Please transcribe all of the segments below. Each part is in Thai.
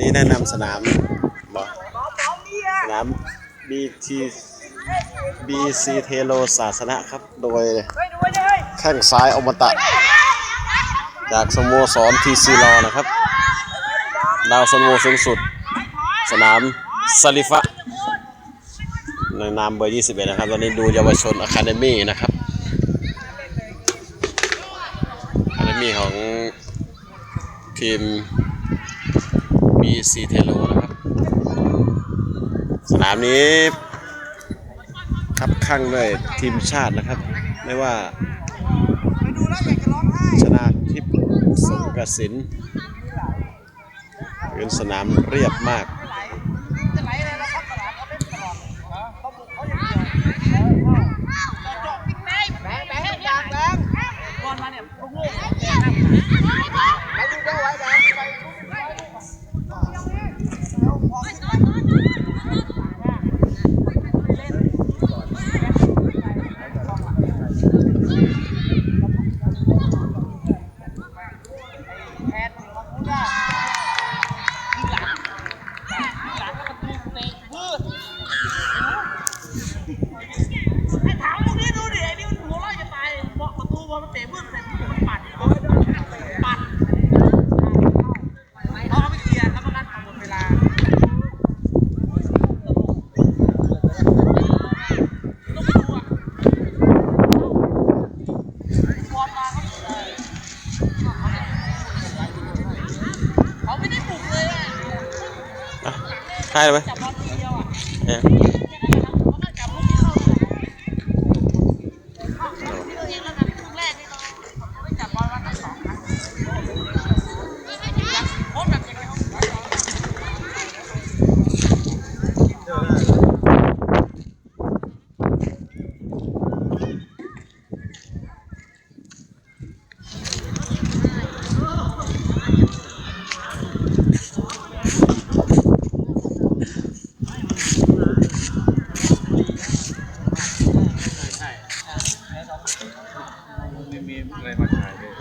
นี้แนะนำสนามบอกสนาม BT BC เทโลศาสนะครับ โดยแข้งซ้ายอมตะ จากสโมสรทีซีรอนะครับ ดาวซันโวสูงสุด สนามซาลิฟะในนามเบอร์ 21 นะครับ ตอนนี้ดูเยาวชนอะคาเดมี่นะครับอะคาเดมี่ของทีม BC เทโลนะครับ สนามนี้ครับข้างด้วยทีมชาตินะครับ ไม่ว่าชนะทิพย์สงกระสินเป็นสนามเรียบมากถามตรงนี้ดูดิไอ้นี่มันหัวเราะจะตายบอกประตูบอลมันเตะบื้นเสร็จมันปัดปัดเขาเอาไปเคลียร์ครับเพราะงั้นหมดเวลาต้องไปดูอะบอลมาเขาไม่ได้ปลุกเลยอะ อะ ใช่เลยไหมจับบอลทีเดียวอะ เอ๊ะ เขาก็จับลูกที่เข้าเลยที่เราเองแล้วกันครึ่งแรกนี่เราไม่จับบอลมาตั้งสองครั้งโค้ชแบบยังไงเขา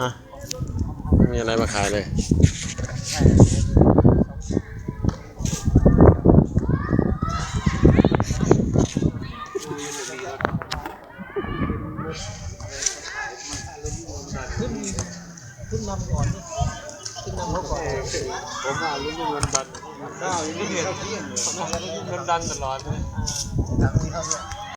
ฮะไม่มีอะไรมาขายเลยผมอะลุ้นเงินดันข้าวยังไม่เห็นผมอะลุ้นเงินดันตลอดเลย